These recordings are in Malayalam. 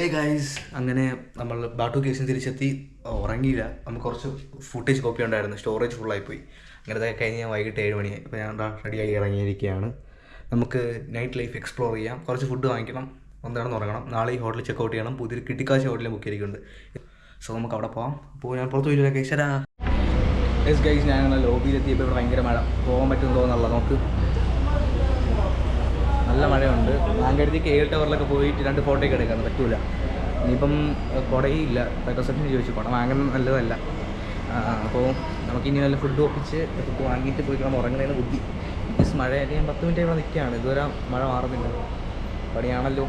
ഹേ ഗൈസ് അങ്ങനെ നമ്മൾ ബാട്ടു കേസിന് തിരിച്ചെത്തി. ഉറങ്ങിയില്ല. നമുക്ക് കുറച്ച് ഫുട്ടേജ് കോപ്പി ഉണ്ടായിരുന്നു. സ്റ്റോറേജ് ഫുള്ളായി പോയി. അങ്ങനത്തെ കഴിഞ്ഞ് ഞാൻ വൈകിട്ട് ഏഴ് മണിയായി അപ്പോൾ ഞാൻ റെഡിയായി ഇറങ്ങിയിരിക്കുകയാണ്. നമുക്ക് നൈറ്റ് ലൈഫ് എക്സ്പ്ലോർ ചെയ്യാം. കുറച്ച് ഫുഡ് വാങ്ങിക്കണം. ഒന്നാണെന്ന് ഉറങ്ങണം. നാളെ ഈ ഹോട്ടലിൽ ചെക്ക് ഔട്ട് ചെയ്യണം. പുതിയൊരു കിട്ടിക്കാശ് ഹോട്ടലിൽ ബുക്ക് ചെയ്തിട്ടുണ്ട് സോ നമുക്ക് അവിടെ പോകാം അപ്പോൾ ഞാൻ പുറത്ത് പോയില്ല കേശരാ എസ് ഗൈസ് ഞാൻ ലോബിയിലെത്തിയപ്പോൾ ഇവിടെ ഭയങ്കര മഴ. പോകാൻ പറ്റുമെന്ന് തോന്നുന്നുള്ള നമുക്ക് നല്ല മഴയുണ്ട്. ഞാൻ കരുതി കെ എൽ ടവറിലൊക്കെ പോയിട്ട് രണ്ട് ഫോട്ടോ ഒക്കെ എടുക്കാൻ പറ്റൂല. ഇനിയിപ്പം കുടയില്ല. റിസപ്ഷന് ചോദിച്ചു കുട വാങ്ങുന്നത് നല്ലതല്ല. അപ്പോൾ നമുക്ക് ഇനി നല്ല ഫുഡ് ഒപ്പിച്ച് ഫുഡ് വാങ്ങിയിട്ട് പോയി കിടന്ന് ഉറങ്ങുന്നതിന് ബുദ്ധി. മീൻസ് മഴ ഞാൻ പത്ത് മിനിറ്റ് ഇവിടെ നിൽക്കുകയാണ്. ഇതുവരെ മഴ മാറുന്നില്ല. പണിയാണല്ലോ.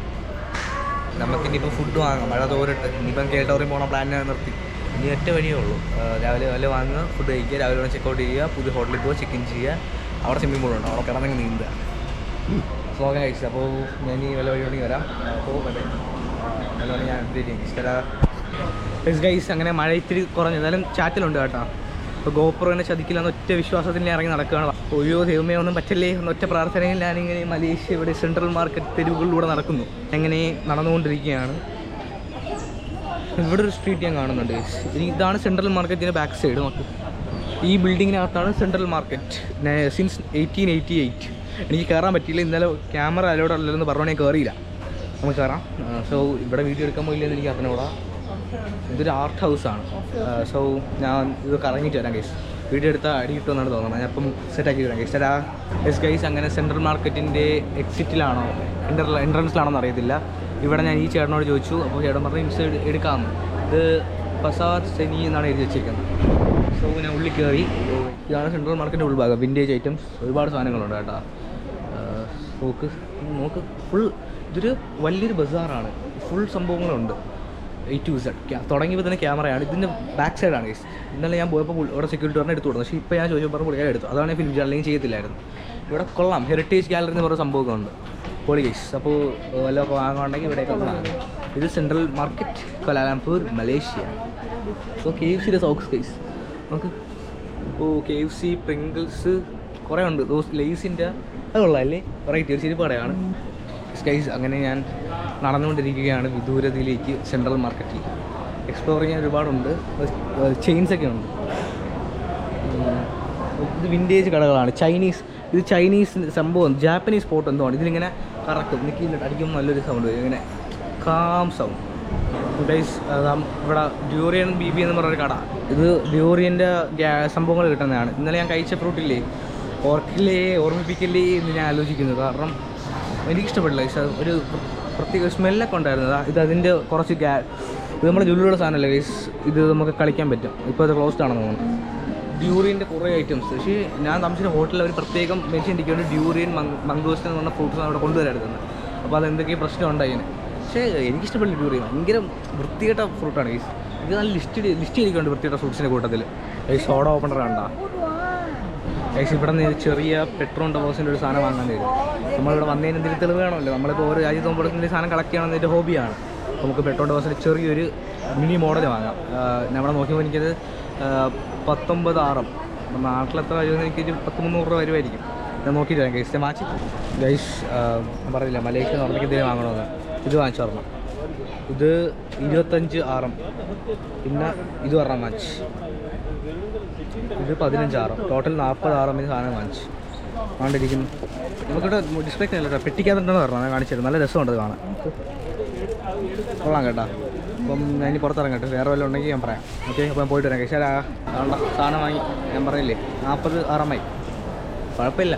നമുക്കിനിയിപ്പോൾ ഫുഡ് വാങ്ങാം. മഴ തോരട്ട്. ഇനിയിപ്പം കെയർ ടവറിൽ പോകണ പ്ലാൻ നിർത്തി. ഇനി ഒറ്റ വഴിയേ ഉള്ളൂ. രാവിലെ വല്ല വാങ്ങുക ഫുഡ് കഴിക്കുക രാവിലെ വേണം ചെക്ക് ഔട്ട് ചെയ്യുക പുതിയ ഹോട്ടലിൽ പോവുക ചെക്ക് ചെയ്യുക. അവിടെ സ്വിമ്മിംഗ് പൂളുണ്ട് അവിടെ കിടന്നങ്ങ് നീന്തുക. സ്ലോഗൻ കഴിച്ചത് അപ്പോൾ ഞാൻ ഈ വില വഴി വേണമെങ്കിൽ വരാം. അപ്പോൾ അതെ വേണമെങ്കിൽ ഞാൻ അപ്ഡേറ്റ് ചെയ്യും. ഗൈസ് അങ്ങനെ മഴ ഇത്തിരി കുറഞ്ഞു. എന്നാലും ചാറ്റിലുണ്ട് കേട്ടോ. ഇപ്പോൾ ഗോപുറനെ ചതിക്കില്ല എന്ന ഒറ്റ വിശ്വാസത്തിൽ ഇറങ്ങി നടക്കുകയാണ് ഒഴിയോ ദൈവമേ ഒന്നും പറ്റില്ലേ? ഒറ്റ പ്രാർത്ഥനയിൽ ഞാനിങ്ങനെ മലേഷ്യ ഇവിടെ സെൻട്രൽ മാർക്കറ്റ് തെരുവുകളിലൂടെ നടക്കുന്നു. എങ്ങനെ നടന്നുകൊണ്ടിരിക്കുകയാണ്. ഇവിടെ ഒരു സ്ട്രീറ്റ് ഞാൻ കാണുന്നുണ്ട്. ഇനി ഇതാണ് സെൻട്രൽ മാർക്കറ്റിന്റെ ബാക്ക് സൈഡ് നോക്ക്. ഈ ബിൽഡിങ്ങിനകത്താണ് central market. Since eighteen eighty eight എനിക്ക് കയറാൻ പറ്റിയില്ല. ഇന്നലെ ക്യാമറ അലോഡ് അല്ലെന്ന് ഞാൻ കയറിയില്ല നമുക്ക് കയറാം സോ ഇവിടെ വീഡിയോ എടുക്കാൻ പോയില്ലെന്ന് എനിക്ക് അറിഞ്ഞൂടാ ഇതൊരു ആർട്ട് ഹൗസാണ് സോ ഞാൻ ഇത് കറങ്ങിയിട്ട് വരാം ഗൈസ് വീഡിയോ എടുത്താൽ അടി കിട്ടുമെന്നാണ് തോന്നുന്നത്. ഞാൻ അപ്പം സെറ്റാക്കി വരാം ഗൈസ് ചേട്ടാ എസ് ഗൈസ് അങ്ങനെ സെൻട്രൽ മാർക്കറ്റിന്റെ എക്സിറ്റിലാണോ എന്റർ എൻട്രൻസിലാണോ അറിയത്തില്ല. ഇവിടെ ഞാൻ ഈ ചേട്ടനോട് ചോദിച്ചു. അപ്പോൾ ചേട്ടൻ പറഞ്ഞു ഇൻസൈഡ് എടുക്കാമെന്ന് ഇത് പസാർ സെനി എന്നാണ് എഴുതി വെച്ചിരിക്കുന്നത്. സോ ഞാൻ ഉള്ളിൽ കയറി ഇതാണ് സെൻട്രൽ മാർക്കറ്റിന്റെ ഉൾഭാഗം. വിന്റേജ് ഐറ്റംസ് ഒരുപാട് സാധനങ്ങളുണ്ട് കേട്ടോ. നോക്ക് നോക്ക് ഫുൾ ഇതൊരു വലിയൊരു ബസാറാണ്. ഫുൾ സംഭവങ്ങളുണ്ട്. എ ടു സെഡ് തുടങ്ങിയപ്പോൾ തന്നെ ക്യാമറയാണ് ഇതിന്റെ ബാക്ക് സൈഡാണ് ഗൈസ് ഇന്നലെ ഞാൻ പോയപ്പോൾ ഇവിടെ സെക്യൂരിറ്റി പറഞ്ഞാൽ എടുത്തു കൊടുത്തു. പക്ഷേ ഇപ്പോൾ ഞാൻ ചോദിച്ചപ്പോൾ പറഞ്ഞ എടുത്തു. അതാണ് ഫിലിം അല്ലെങ്കിൽ ചെയ്യത്തില്ലായിരുന്നു. ഇവിടെ കൊള്ളാം. ഹെറിറ്റേജ് ഗാലറി എന്ന് പറയുന്ന സംഭവമൊക്കെ ഉണ്ട്. പൊളി ഗൈസ് അപ്പോൾ വല്ലതൊക്കെ വാങ്ങുകയാണെങ്കിൽ ഇവിടെയൊക്കെ ഇത് central market Kuala Lumpur Malaysia so K F സിയുടെ സോക്സ് ഗൈസ് നമുക്ക് oh K F C Pringles കുറേ ഉണ്ട് ദോസ് ലേസിന്റെ അത് കൊള്ളാമല്ലേ വെറൈറ്റി ഒരു ശരി പടയാണ് സ്കൈസ് അങ്ങനെ ഞാൻ നടന്നുകൊണ്ടിരിക്കുകയാണ് വിദൂരതയിലേക്ക് സെൻട്രൽ മാർക്കറ്റിൽ എക്സ്പ്ലോർ ചെയ്യാൻ ഒരുപാടുണ്ട്. ചെയിൻസൊക്കെ ഉണ്ട് ഇത് വിന്റേജ് കടകളാണ്. ചൈനീസ് ഇത് ചൈനീസ് സംഭവം ജാപ്പനീസ് ഫോട്ടോ എന്തോ ആണ്. ഇതിലിങ്ങനെ കറക്റ്റ് നിൽക്കുന്നുണ്ട് അടിക്കുമ്പോൾ നല്ലൊരു സൗണ്ട് വരും. ഇങ്ങനെ കാം സൗണ്ട്. ഗൈസ് ഇവിടെ ഡ്യൂറിയൻ ബി ബി എന്ന് പറഞ്ഞൊരു കട. ഇത് ഡ്യൂറിയന്റെ സംഭവങ്ങൾ കിട്ടുന്നതാണ്. ഇന്നലെ ഞാൻ കഴിച്ച ഫ്രൂട്ടില്ലേ ഓർക്കില്ലേ ഓർമ്മിപ്പിക്കില്ലേ എന്ന് ഞാൻ ആലോചിക്കുന്നത് കാരണം എനിക്കിഷ്ടപ്പെട്ടില്ല. ഗൈസ് ഒരു പ്രത്യേക സ്മെല്ലൊക്കെ ഉണ്ടായിരുന്നു. ദാ ഇത് അതിന്റെ കുറച്ച് ഗ്യാ ഇത് നമ്മുടെ ജുല്ലുള്ള സാധനമല്ലേ ഗൈസ് ഇത് നമുക്ക് കളിക്കാൻ പറ്റും. ഇപ്പോൾ അത് ക്ലോസ്ഡ് ആണെന്ന് തോന്നുന്നു. ഡ്യൂറിയന്റെ കുറേ ഐറ്റംസ് പക്ഷേ ഞാൻ താമസിച്ച ഹോട്ടലിൽ അവർ പ്രത്യേകം മെൻഷൻ ഇരിക്കുന്നുണ്ട് ഡ്യൂറിയൻ മംഗോസ്റ്റ് എന്ന് പറഞ്ഞ ഫ്രൂട്ട്സ് അവിടെ കൊണ്ടുവരായിരുന്നു അപ്പോൾ അത് എന്തൊക്കെ പ്രശ്നം ഉണ്ടായി പക്ഷേ എനിക്കിഷ്ടപ്പെട്ടില്ല ഡ്യൂറിയൻ ഭയങ്കര വൃത്തികെട്ട ഫ്രൂട്ടാണ് ഗൈസ് ഇത് നല്ല ലിസ്റ്റ് ലിസ്റ്റ് ചെയ്തിരിക്കുന്നുണ്ട് വൃത്തികെട്ട ഫ്രൂട്ട്സിന്റെ കൂട്ടത്തിൽ ഈ സോഡ ഓപ്പണർ കണ്ട ഏകദേശം ഇവിടെ നിന്ന് ചെറിയ പെട്രോൾ ഡബോസിന്റെ ഒരു സാധനം വാങ്ങാൻ വരും. നമ്മളിവിടെ വന്നതിന് എന്തെങ്കിലും തെളിവ് വേണമല്ലോ? നമ്മളിപ്പോൾ ഓരോ രാജ്യത്ത് എന്തെങ്കിലും സാധനം കളക്ട് ചെയ്യണമെന്ന് എന്റെ ഹോബിയാണ് നമുക്ക് പെട്രോൾ ഡബോസിന്റെ ചെറിയൊരു മിനി മോഡൽ വാങ്ങാം. നമ്മളെ നോക്കിയപ്പോൾ എനിക്കത് പത്തൊമ്പത് ആറും. നാട്ടിലെത്ര വരുമെന്ന് എനിക്കൊരു പത്ത് മുന്നൂറ് രൂപ വരുമായിരിക്കും. നോക്കിയിട്ട് വരാം ഗൈസ് മാച്ച് ഗൈസ് പറഞ്ഞില്ല മലേഷ്യ നോർമയ്ക്ക് എന്തെങ്കിലും വാങ്ങണമെന്ന്. ഇത് വാങ്ങിച്ചു തരണം ഇത് ഇരുപത്തഞ്ച് ആറും. പിന്നെ ഇത് പറഞ്ഞ മാച്ച് ഇത് പതിനഞ്ച് ആറും. ടോട്ടൽ നാൽപ്പത് ആറും ഇത് സാധനം വാങ്ങിച്ചു. വാണ്ടിരിക്കുന്നു നമുക്കിവിടെ ഡിസ്പ്ലേ അല്ല പെട്ടിക്കകത്തുണ്ടെന്ന് പറഞ്ഞു ഞാൻ കാണിച്ചു തരും. നല്ല രസമുണ്ട് കാണാൻ. കൊള്ളാം കേട്ടോ. അപ്പം ഞാൻ ഇനി പുറത്തിറങ്ങട്ടെ. വേറെ വല്ലതും ഉണ്ടെങ്കിൽ ഞാൻ പറയാം. ഓക്കെ അപ്പം പോയിട്ട് വരാം. കഴിച്ചാൽ സാധനം വാങ്ങി. ഞാൻ പറഞ്ഞില്ലേ നാൽപ്പത് ആറമായി കുഴപ്പമില്ല.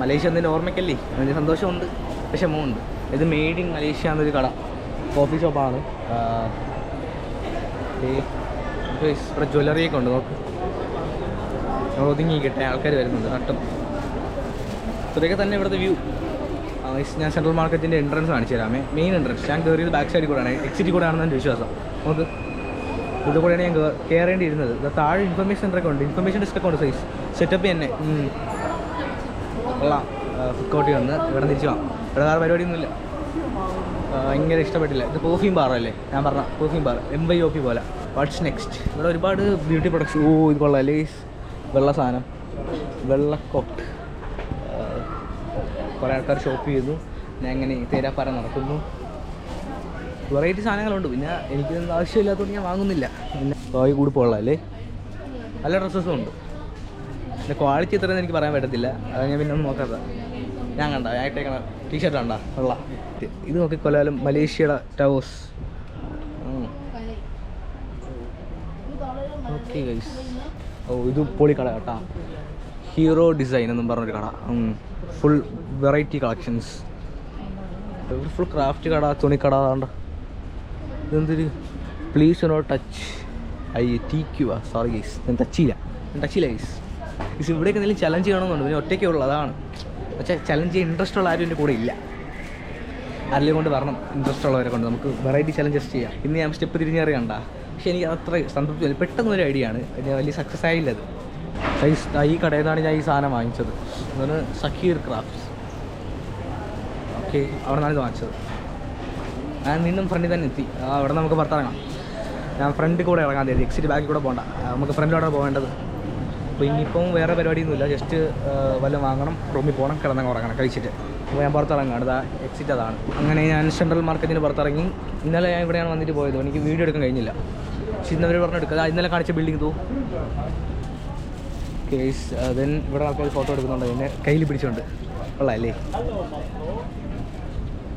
മലേഷ്യ എന്നതിന്റെ ഓർമ്മയ്ക്കല്ലേ? അതിന്റെ സന്തോഷമുണ്ട്. വിഷമമുണ്ട് ഇത് മെയ്ഡ് ഇൻ മലേഷ്യ എന്നൊരു കട. കോഫി ഷോപ്പാണ് ഇവിടെ ജ്വല്ലറിയൊക്കെ ഉണ്ട് നോക്ക്. നമ്മൾ ഒതുങ്ങിക്കട്ടെ ആൾക്കാർ വരുന്നുണ്ട് നട്ടും. ഇത്രയൊക്കെ തന്നെ ഇവിടുത്തെ വ്യൂ ഞാൻ സെൻട്രൽ മാർക്കറ്റിന്റെ എൻട്രൻസ് കാണിച്ചു തരാമേ മെയിൻ എൻട്രൻസ് ഞാൻ കയറിയത് ബാക്ക് സൈഡിൽ കൂടെയാണ്. എക്സിറ്റ് കൂടെ ആണെന്ന് എന്റെ വിശ്വാസം. നമുക്ക് ഇത് കൂടെയാണ് ഞാൻ കയറേണ്ടിയിരുന്നത് താഴെ ഇൻഫർമേഷൻ സെന്ററൊക്കെ ഉണ്ട്. ഇൻഫർമേഷൻ ഡെസ്ക് ഒക്കെ ഉണ്ട് സൈസ് സെറ്റപ്പ് തന്നെ. കൊള്ളാം ഫുഡ് വന്ന് ഇവിടെ തിരിച്ചു പോകാം ഇവിടെ വേറെ പരിപാടിയൊന്നുമില്ല. ഭയങ്കര ഇഷ്ടപ്പെട്ടില്ല. ഇത് പെർഫ്യൂം അല്ലേ? ഞാൻ പറഞ്ഞ perfume bar M Y O P പോലെ. വാട്ട്സ് നെക്സ്റ്റ് ഇവിടെ ഒരുപാട് ബ്യൂട്ടി പ്രൊഡക്ട്സ് ഓ ഇത് കൊള്ളാം. ലേസ് വെള്ള സാധനം വെള്ള കോട്ട് കുറേ ആൾക്കാർ ഷോപ്പ് ചെയ്യുന്നു. ഞാൻ ഇങ്ങനെ തേരാപ്പാറ നടക്കുന്നു. വെറൈറ്റി സാധനങ്ങളുണ്ട്. പിന്നെ എനിക്കിതൊന്നും ആവശ്യമില്ലാത്തതുകൊണ്ട് ഞാൻ വാങ്ങുന്നില്ല. പിന്നെ കൂടി കൂടുപ്പുള്ളതല്ലേ നല്ല ഡ്രസ്സസും ഉണ്ട്. പിന്നെ ക്വാളിറ്റി എത്രയെന്ന് എനിക്ക് പറയാൻ പറ്റത്തില്ല. അത് ഞാൻ പിന്നെ ഒന്ന് നോക്കാത്ത. ഞാൻ കണ്ട ഞാൻ ഇട്ടേക്കണ ടീഷർട്ട് കണ്ട ഉള്ള. ഇത് നോക്കിക്കൊല്ലാലും മലേഷ്യയുടെ ടവേഴ്സ് ഓക്കെ ഗൈസ് ഓ ഇത് പൊളി കട കേട്ടാ. ഹീറോ ഡിസൈൻ എന്നും പറഞ്ഞൊരു കട. Full variety collections full craft കട തുണിക്കട അതാണ്ട ഇതെന്തൊരു പ്ലീസ് നോ ടച്ച് ഐ ടീക്കുക സോറി ഗൈസ് ഞാൻ ടച്ചില്ല ഞാൻ ടച്ചില്ല ഗൈസ് ഗൈസ് ഇവിടെയൊക്കെ എന്തെങ്കിലും ചലഞ്ച് ചെയ്യണമെന്നുണ്ട്. പിന്നെ ഒറ്റയ്ക്കേ ഉള്ളൂ അതാണ്. പക്ഷേ ചലഞ്ച് ഇൻട്രസ്റ്റ് ഉള്ള ആരും എന്റെ കൂടെ ഇല്ല. ആരെങ്കിലും കൊണ്ട് വരണം ഇൻട്രസ്റ്റ് ഉള്ളവരെ കൊണ്ട്. നമുക്ക് വെറൈറ്റി ചലഞ്ചസ് ചെയ്യാം. ഇന്ന് ഞാൻ സ്റ്റെപ്പ് തിരിഞ്ഞറിയണ്ട? പക്ഷെ എനിക്ക് അത്ര സംതൃപ്തി. പെട്ടെന്ന് ഒരു ഐഡിയ ആണ്. ഞാൻ വലിയ സക്സസ് ആയില്ല അത്. ഈ കടയിൽ നിന്നാണ് ഞാൻ ഈ സാധനം വാങ്ങിച്ചത്. അതാണ് സക്കീർ ക്രാഫ്റ്റ്സ് ഓക്കെ അവിടെ നിന്നാണ് ഇത് വാങ്ങിച്ചത്. ഞാൻ നിന്നും ഫ്രണ്ടിൽ തന്നെ എത്തി. അവിടെ നമുക്ക് പുറത്തിറങ്ങാം ഞാൻ ഫ്രണ്ടിൽ കൂടെ ഇറങ്ങാൻ തരും എക്സിറ്റ് ബാക്കിൽ കൂടെ പോകണ്ട നമുക്ക് ഫ്രണ്ടിലോടെ പോകേണ്ടത് അപ്പോൾ ഇനിയിപ്പം വേറെ പരിപാടിയൊന്നുമില്ല. ജസ്റ്റ് വല്ലതും വാങ്ങണം റൂമിൽ പോകണം കിടന്നങ്ങ് ഉറങ്ങണം. കഴിച്ചിട്ട്. അപ്പോൾ ഞാൻ പുറത്തിറങ്ങാണ് ഇതാ എക്സിറ്റ് അതാണ്. അങ്ങനെ ഞാൻ സെൻട്രൽ മാർക്കറ്റിന് പുറത്തിറങ്ങി. ഇന്നലെ ഞാൻ ഇവിടെയാണ് വന്നിട്ട് പോയത്. എനിക്ക് വീഡിയോ എടുക്കാൻ കഴിഞ്ഞില്ല. പക്ഷെ ഇന്നവർ പറഞ്ഞെടുക്കുക ഇന്നലെ കാണിച്ച ബിൽഡിംഗ് തോ കേസ് ദെൻ ഇവിടെ ആൾക്കാർ ഫോട്ടോ എടുക്കുന്നുണ്ട്. എന്നെ കയ്യിൽ പിടിച്ചുകൊണ്ട് കൊള്ളാമല്ലേ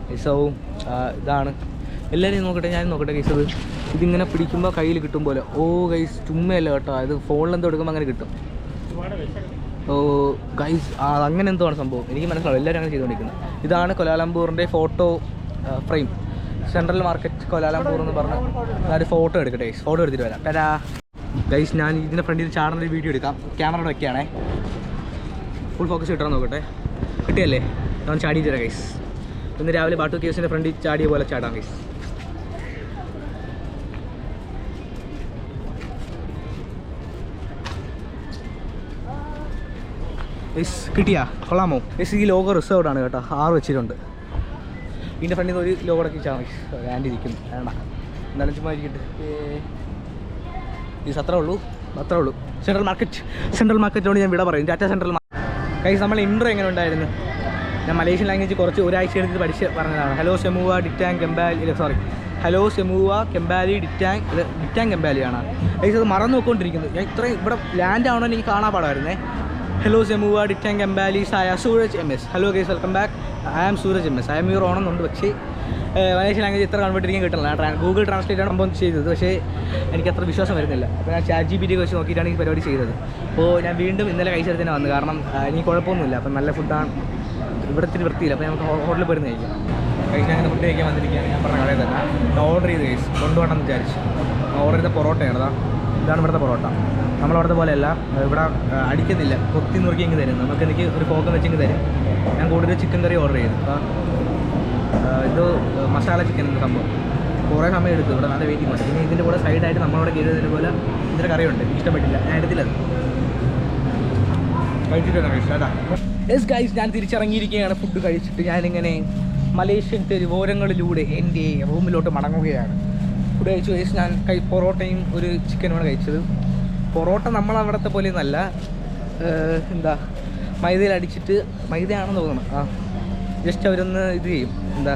കേസവും ഇതാണ്. എല്ലാവരെയും നോക്കട്ടെ? ഞാൻ നോക്കട്ടെ കേസ് അത് ഇതിങ്ങനെ പിടിക്കുമ്പോൾ കയ്യിൽ കിട്ടും പോലെ. ഓ ഗൈസ് ചുമ്മയല്ല കേട്ടോ. അത് ഫോണിൽ എന്തോ എടുക്കുമ്പോൾ അങ്ങനെ കിട്ടും. ഓ ഗൈസ് അങ്ങനെ എന്തോ ആണ് സംഭവം? എനിക്ക് മനസ്സിലാവും എല്ലാവരും അങ്ങനെ ചെയ്തുകൊണ്ടിരിക്കുന്നത് ഇതാണ് കൊലാലംപൂറിന്റെ photo frame central market Kuala Lumpur എന്ന് പറഞ്ഞ് ഞാനൊരു ഫോട്ടോ എടുക്കട്ടെ ഫോട്ടോ എടുത്തിട്ട് വരാം. തരാ ഗൈസ് ഞാൻ ഇതിന്റെ ഫ്രണ്ടിൽ ചാടുന്ന ഒരു വീഡിയോ എടുക്കാം. ക്യാമറ വെക്കുകയാണേ ഫുൾ ഫോക്കസ് കിട്ടാൻ നോക്കട്ടെ. കിട്ടിയല്ലേ? ഞാൻ ചാടിയിട്ട് തരാം ഗൈസ് ഇന്ന് രാവിലെ ബാട്ടു കേസിന്റെ ഫ്രണ്ടിൽ ചാടിയ പോലെ ചാടാം ഗൈസ് ഗൈസ് കിട്ടിയാ? കൊള്ളാമോ? എസ് ഈ ലോഗോ റിസർവ്ഡ് ആണ് കേട്ടോ. ആറ് വെച്ചിട്ടുണ്ട്. ഇതിന്റെ ഫ്രണ്ടിൽ നിന്ന് ഒരു ലോഗോ ഗൈസ് ആൻഡ് ഇരിക്കുന്നു വേണ്ട. എന്നാലും ചുമ്മാ ഇരിക്കട്ടെ. ഈ അത്രേ ഉള്ളൂ. അത്രേ ഉള്ളൂ. സെൻട്രൽ മാർക്കറ്റ് സെൻട്രൽ മാർക്കറ്റിനോട് ഞാൻ വിട പറയും. ടാറ്റ സെൻട്രൽ കൈസ് നമ്മൾ ഇൻട്രോ എങ്ങനെ ഉണ്ടായിരുന്നു? ഞാൻ മലേഷ്യൻ ലാംഗ്വേജ് കുറച്ച് ഒരാഴ്ച എടുത്ത് പഠിച്ച് പറഞ്ഞതാണ്. ഹലോ സെമുവ ഡിറ്റാങ് കെമ്പാലി സോറി ഹലോ സെമുവ കെമ്പാലി ഡിറ്റാങ് ഇത് ഡിറ്റാങ് കെമ്പാലിയാണ് കൈസ് അത് മറന്നു നോക്കൊണ്ടിരിക്കുന്നത് ഞാൻ ഇത്രയും ഇവിടെ ലാൻഡ് ആവണമെന്ന് എനിക്ക് കാണാൻ പാടായിരുന്നേ. ഡിറ്റാങ് കെമ്പാലി സായ Suraj M S hello guys welcome back I am Suraj M S I'm your ഓണമെന്നുണ്ട് പക്ഷേ ഏഹ് മലേഷ്യൻ ലാംഗ്വേജ് ഇത്ര കൺവേർട്ട് ചെയ്യാൻ കിട്ടില്ല ഞാൻ ട്രാ- ഗൂഗിൾ ട്രാൻസ്ലേറ്റ് ആണ് സംഭവം ചെയ്തത്. പക്ഷേ എനിക്ക് അത്ര വിശ്വാസം വരുന്നില്ല. അപ്പോൾ ഞാൻ ചാറ്റ് ജി ബി ടി വെച്ച് നോക്കിയിട്ടാണ് ഈ പരിപാടി ചെയ്തത്. അപ്പോൾ ഞാൻ വീണ്ടും ഇന്നലെ കഴിച്ചത് തന്നെ വന്നു. കാരണം ഇനി കുഴപ്പമൊന്നുമില്ല. അപ്പം നല്ല ഫുഡാണ് ഇവിടെ ഇത്തിരി വൃത്തിയില്ല. അപ്പോൾ നമുക്ക് ഹോട്ടലിൽ പോയിരുന്ന് കഴിക്കാം. കഴിക്കാൻ അങ്ങനെ ഫുഡ് കഴിക്കാൻ വന്നിരിക്കുകയാണ്. ഞാൻ പറഞ്ഞ കടയിൽ തന്നെ. ഓർഡർ ചെയ്ത് കഴിച്ചു കൊണ്ടുപോകണം എന്ന് വിചാരിച്ചു. ഓർഡർ ചെയ്ത പൊറോട്ടയാണ്. ഇതാ. ഇതാണ് ഇവിടുത്തെ പൊറോട്ട. നമ്മളവിടുത്തെ പോലെയല്ല ഇവിടെ അടിക്കുന്നില്ല. കൊത്തി നുറുക്കി ഇങ്ങ് തരും. നമുക്ക് എനിക്ക് ഒരു കോക്കം വെച്ചിങ്ങ് തരും. ഞാൻ കൂടുതൽ ചിക്കൻ കറി ഓർഡർ ചെയ്തു. അപ്പോൾ ഇത് മസാല ചിക്കൻ എന്ന സംഭവം. കുറേ സമയം എടുത്തു. ഇവിടെ നല്ല വെയിറ്റിംഗ് ഉണ്ട്. പിന്നെ ഇതിന്റെ കൂടെ സൈഡായിട്ട് നമ്മളവിടെ കയറിയതിന് പോലെ ഇതിന്റെ കറിയുണ്ട് ഇഷ്ടപ്പെട്ടില്ല. ഞാൻ എടുത്തില്ല യെസ് ഗൈസ് ഞാൻ തിരിച്ചിറങ്ങിയിരിക്കുകയാണ്. ഫുഡ് കഴിച്ചിട്ട് ഞാനിങ്ങനെ മലേഷ്യൻ തെരുവോരങ്ങളിലൂടെ എന്റെ റൂമിലോട്ട് മടങ്ങുകയാണ്. ഫുഡ് കഴിച്ചു. കഴിച്ച് ഞാൻ പൊറോട്ടയും ഒരു ചിക്കനുമാണ് കഴിച്ചത്. പൊറോട്ട നമ്മളവിടുത്തെ പോലെ ഒന്നല്ല എന്താ മൈദയിൽ അടിച്ചിട്ട് മൈദയാണെന്ന് തോന്നണം ആ ജസ്റ്റ് അവരൊന്ന് ഇത് ചെയ്യും. എന്താ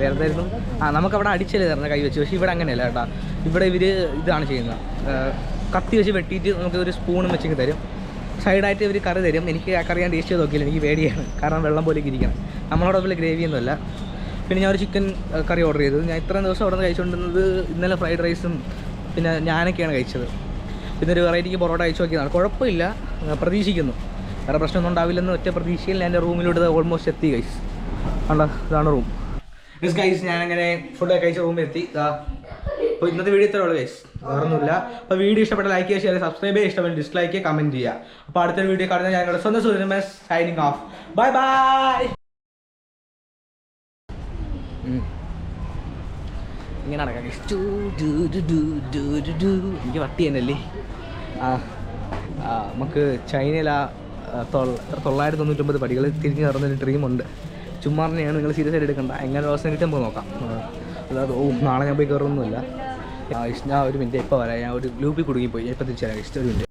വേറെ തരുന്നു ആ നമുക്ക് നമുക്കവിടെ അടിച്ചല്ലേ തരണം കൈ വെച്ച്. പക്ഷേ ഇവിടെ അങ്ങനെയല്ല കേട്ടോ. ഇവിടെ ഇവർ ഇതാണ് ചെയ്യുന്നത്. കത്തി വെച്ച് വെട്ടിയിട്ട് നമുക്ക് ഒരു സ്പൂണും വെച്ചിട്ട് തരും. സൈഡായിട്ട് ഇവർ കറി തരും. എനിക്ക് ആ കറി ഞാൻ ടേസ്റ്റ് ചെയ്ത് നോക്കിയില്ല. എനിക്ക് പേടിയാണ്. കാരണം വെള്ളം പോലെ ഇരിക്കണം. നമ്മളോട് പോലെ ഗ്രേവിയൊന്നുമല്ല പിന്നെ ഞാൻ ഒരു ചിക്കൻ കറി ഓർഡർ ചെയ്തത്. ഞാൻ ഇത്രയും ദിവസം അവിടെ നിന്ന് കഴിച്ചുകൊണ്ടിരുന്നത് ഇന്നലെ ഫ്രൈഡ് റൈസും പിന്നെ ഞാനൊക്കെയാണ് കഴിച്ചത്. പിന്നെ ഒരു വെറൈറ്റിക്ക് പൊറോട്ട അയച്ചു നോക്കിയതാണ്. കുഴപ്പമില്ല. പ്രതീക്ഷിക്കുന്നു. വേറെ പ്രശ്നമൊന്നും ഉണ്ടാവില്ലെന്ന് ഒറ്റ പ്രതീക്ഷയിൽ ഞാൻ എന്റെ റൂമിലോട്ട് ഓൾമോസ്റ്റ് എത്തി ഗൈസ് കണ്ടോ? ഇതാണ് റൂം യെസ് ഗൈസ് ഞാനങ്ങനെ ഫുഡ് കഴിച്ച റൂമിൽ എത്തി. ഇതാ അപ്പോൾ ഇന്നത്തെ വീഡിയോ ഇത്രേ ഉള്ളൂ ഗൈസ് വേറൊന്നുമില്ല. അപ്പോൾ വീഡിയോ ഇഷ്ടപ്പെട്ട ലൈക്ക് ചെയ്യുക ഷെയർ സബ്സ്ക്രൈബ് ചെയ്യുക ഇഷ്ടപ്പെട്ട ഡിസ്ലൈക്ക് ചെയ്യുക കമന്റ് ചെയ്യുക. അപ്പോൾ അടുത്തൊരു വീഡിയോ കാണുന്ന ഞങ്ങളുടെ സ്വന്തം സുരമ സൈനിങ് ഓഫ് ബൈ ബൈ ഇങ്ങനെ നടക്കാൻ. എനിക്ക് വട്ടി തന്നെയല്ലേ? നമുക്ക് ചൈനയിൽ ആ തൊള്ളായിരത്തി തൊണ്ണൂറ്റൊമ്പത് പടികൾ തിരിഞ്ഞ് നടന്നൊരു ഡ്രീമുണ്ട്. ചുമ്മാ തന്നെയാണ് നിങ്ങൾ സീരിയസ് ആയിട്ട് എടുക്കണ്ട. എങ്ങനെ ദിവസം കിട്ടും നമുക്ക് നോക്കാം അല്ലാതെ ഓ നാളെ ഞാൻ പോയി കയറൊന്നുമില്ല ഇഷ്ട ഒരു മിനിറ്റ് ഇപ്പോൾ വരാം. ഞാൻ ഒരു ലൂപ്പിൽ കുടുങ്ങിപ്പോയി. ഇപ്പോൾ തിരിച്ചു വരാം. ഇഷ്ടം ഒരു മിനിറ്റ്.